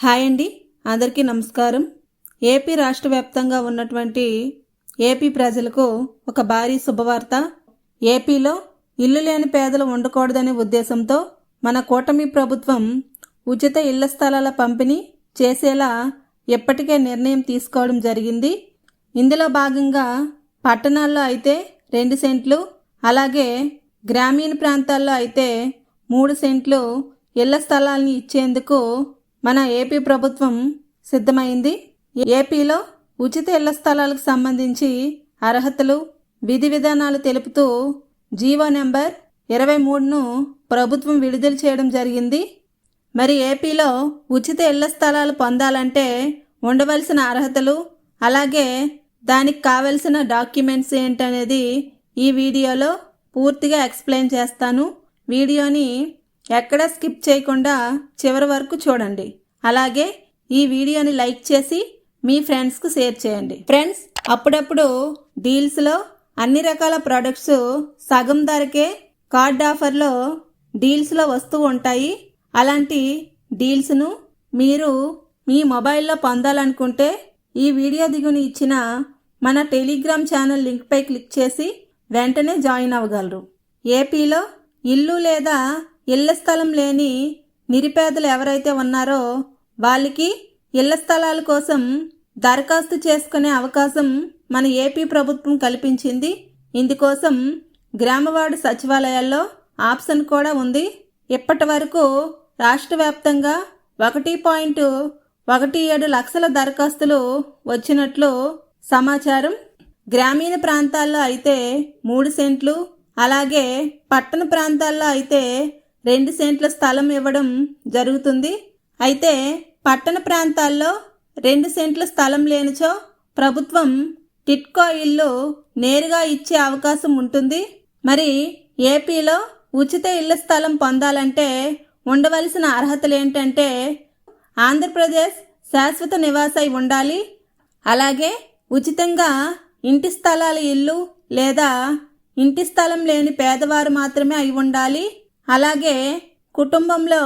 Hi అండి. అందరికీ నమస్కారం. ఏపీ రాష్ట్ర వ్యాప్తంగా ఉన్నటువంటి ఏపీ ప్రజలకు ఒక భారీ శుభవార్త. ఏపీలో ఇల్లు లేని పేదలు ఉండకూడదనే ఉద్దేశంతో మన కూటమి ప్రభుత్వం ఉచిత ఇళ్ళ స్థలాల పంపిణీ చేసేలా ఎప్పటికే నిర్ణయం తీసుకోవడం జరిగింది. ఇందులో భాగంగా పట్టణాల్లో అయితే రెండు సెంట్లు అలాగే గ్రామీణ ప్రాంతాల్లో అయితే మూడు సెంట్లు ఇళ్ళ స్థలాల్ని ఇచ్చేందుకు మన ఏపీ ప్రభుత్వం సిద్ధమైంది. ఏపీలో ఉచిత ఇళ్ళ స్థలాలకు సంబంధించి అర్హతలు విధి విధానాలు తెలుపుతూ జీవో నెంబర్ ఇరవై మూడును ప్రభుత్వం విడుదల చేయడం జరిగింది. మరి ఏపీలో ఉచిత ఇళ్ళ స్థలాలు పొందాలంటే ఉండవలసిన అర్హతలు అలాగే దానికి కావలసిన డాక్యుమెంట్స్ ఏంటనేది ఈ వీడియోలో పూర్తిగా ఎక్స్ప్లెయిన్ చేస్తాను. వీడియోని ఎక్కడ స్కిప్ చేయకుండా చివరి వరకు చూడండి. అలాగే ఈ వీడియోని లైక్ చేసి మీ ఫ్రెండ్స్కు షేర్ చేయండి. ఫ్రెండ్స్ అప్పుడప్పుడు డీల్స్లో అన్ని రకాల ప్రోడక్ట్స్ సగం ధరకే కార్డ్ ఆఫర్లో డీల్స్లో వస్తూ ఉంటాయి. అలాంటి డీల్స్ను మీరు మీ మొబైల్లో పొందాలనుకుంటే ఈ వీడియో దిగుని ఇచ్చిన మన టెలిగ్రామ్ ఛానల్ లింక్పై క్లిక్ చేసి వెంటనే జాయిన్ అవ్వగలరు. ఏపీలో ఇల్లు లేదా ఇళ్ళ స్థలం లేని నిరుపేదలు ఎవరైతే ఉన్నారో వాళ్ళకి ఇళ్ళ స్థలాల కోసం దరఖాస్తు చేసుకునే అవకాశం మన ఏపీ ప్రభుత్వం కల్పించింది. ఇందుకోసం గ్రామవార్డు సచివాలయాల్లో ఆప్షన్ కూడా ఉంది. ఇప్పటి వరకు రాష్ట్ర వ్యాప్తంగా ఒకటి పాయింట్ ఒకటి ఏడు లక్షల దరఖాస్తులు వచ్చినట్లు సమాచారం. గ్రామీణ ప్రాంతాల్లో అయితే మూడు సెంట్లు అలాగే పట్టణ ప్రాంతాల్లో అయితే రెండు సెంట్ల స్థలం ఇవ్వడం జరుగుతుంది. అయితే పట్టణ ప్రాంతాల్లో రెండు సెంట్ల స్థలం లేనిచో ప్రభుత్వం టిట్కో ఇల్లు నేరుగా ఇచ్చే అవకాశం ఉంటుంది. మరి ఏపీలో ఉచిత ఇళ్ళ స్థలం పొందాలంటే ఉండవలసిన అర్హతలు ఏంటంటే ఆంధ్రప్రదేశ్ శాశ్వత నివాసై ఉండాలి. అలాగే ఉచితంగా ఇంటి స్థలాల ఇల్లు లేదా ఇంటి స్థలం లేని పేదవారు మాత్రమే అయి ఉండాలి. అలాగే కుటుంబంలో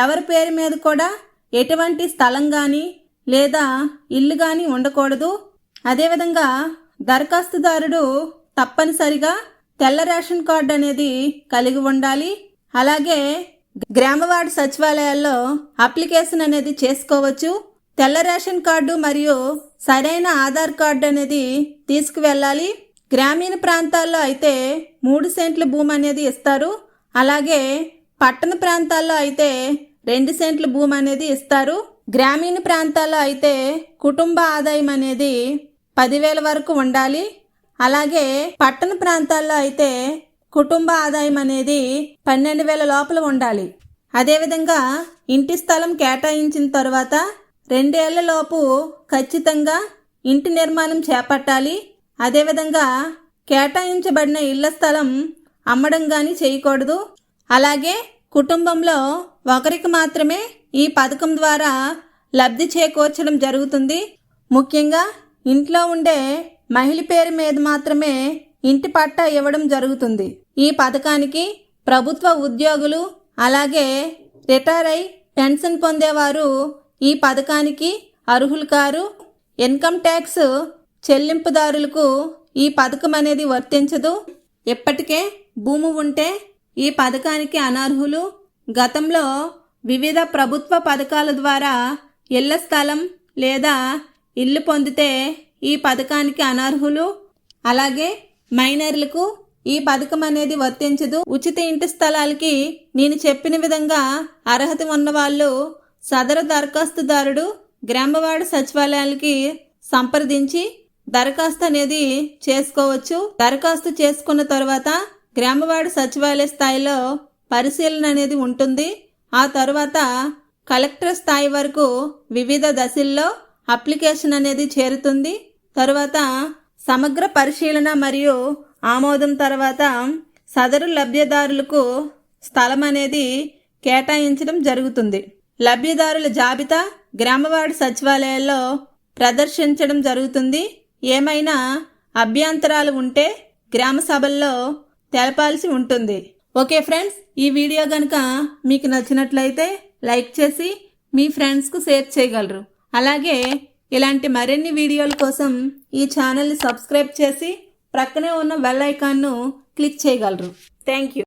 ఎవరి పేరు మీద కూడా ఎటువంటి స్థలం కానీ లేదా ఇల్లు కానీ ఉండకూడదు. అదేవిధంగా దరఖాస్తుదారుడు తప్పనిసరిగా తెల్ల రేషన్ కార్డు అనేది కలిగి ఉండాలి. అలాగే గ్రామవార్డు సచివాలయాల్లో అప్లికేషన్ అనేది చేసుకోవచ్చు. తెల్ల రేషన్ కార్డు మరియు సరైన ఆధార్ కార్డు అనేది తీసుకువెళ్ళాలి. గ్రామీణ ప్రాంతాల్లో అయితే మూడు సెంట్ల భూమి అనేది ఇస్తారు. అలాగే పట్టణ ప్రాంతాల్లో అయితే రెండు సెంట్ల భూమి అనేది ఇస్తారు. గ్రామీణ ప్రాంతాల్లో అయితే కుటుంబ ఆదాయం అనేది పదివేల వరకు ఉండాలి. అలాగే పట్టణ ప్రాంతాల్లో అయితే కుటుంబ ఆదాయం అనేది పన్నెండు వేల లోపల ఉండాలి. అదేవిధంగా ఇంటి స్థలం కేటాయించిన తర్వాత రెండేళ్ళలోపు ఖచ్చితంగా ఇంటి నిర్మాణం చేపట్టాలి. అదేవిధంగా కేటాయించబడిన ఇళ్ళ స్థలం అమ్మడం కానీ చేయకూడదు. అలాగే కుటుంబంలో ఒకరికి మాత్రమే ఈ పథకం ద్వారా లబ్ధి చేకూర్చడం జరుగుతుంది. ముఖ్యంగా ఇంట్లో ఉండే మహిళ పేరు మీద మాత్రమే ఇంటి పట్టా ఇవ్వడం జరుగుతుంది. ఈ పథకానికి ప్రభుత్వ ఉద్యోగులు అలాగే రిటైర్ అయి పెన్షన్ పొందేవారు ఈ పథకానికి అర్హులు కారు. ఇన్కమ్ ట్యాక్స్ చెల్లింపుదారులకు ఈ పథకం అనేది వర్తించదు. ఇప్పటికే భూమి ఉంటే ఈ పథకానికి అనర్హులు. గతంలో వివిధ ప్రభుత్వ పథకాల ద్వారా ఇళ్ళ స్థలం లేదా ఇల్లు పొందితే ఈ పథకానికి అనర్హులు. అలాగే మైనర్లకు ఈ పథకం అనేది వర్తించదు. ఉచిత ఇంటి స్థలాలకి నేను చెప్పిన విధంగా అర్హత ఉన్నవాళ్ళు సదరు దరఖాస్తుదారుడు గ్రామవాడ సచివాలయాలకి సంప్రదించి దరఖాస్తు అనేది చేసుకోవచ్చు. దరఖాస్తు చేసుకున్న తర్వాత గ్రామవాడ సచివాలయ స్థాయిలో పరిశీలన అనేది ఉంటుంది. ఆ తర్వాత కలెక్టర్ స్థాయి వరకు వివిధ దశల్లో అప్లికేషన్ అనేది చేరుతుంది. తరువాత సమగ్ర పరిశీలన మరియు ఆమోదం తర్వాత సదరు లబ్ధిదారులకు స్థలం అనేది కేటాయించడం జరుగుతుంది. లబ్ధిదారుల జాబితా గ్రామవాడ సచివాలయాల్లో ప్రదర్శించడం జరుగుతుంది. ఏమైనా అభ్యంతరాలు ఉంటే గ్రామ సభల్లో తెలపాల్సి ఉంటుంది. ఓకే ఫ్రెండ్స్ ఈ వీడియో కనుక మీకు నచ్చినట్లయితే లైక్ చేసి మీ ఫ్రెండ్స్కు షేర్ చేయగలరు. అలాగే ఇలాంటి మరిన్ని వీడియోల కోసం ఈ ఛానల్ని సబ్స్క్రైబ్ చేసి ప్రక్కనే ఉన్న బెల్ ఐకాన్ను క్లిక్ చేయగలరు. Thank you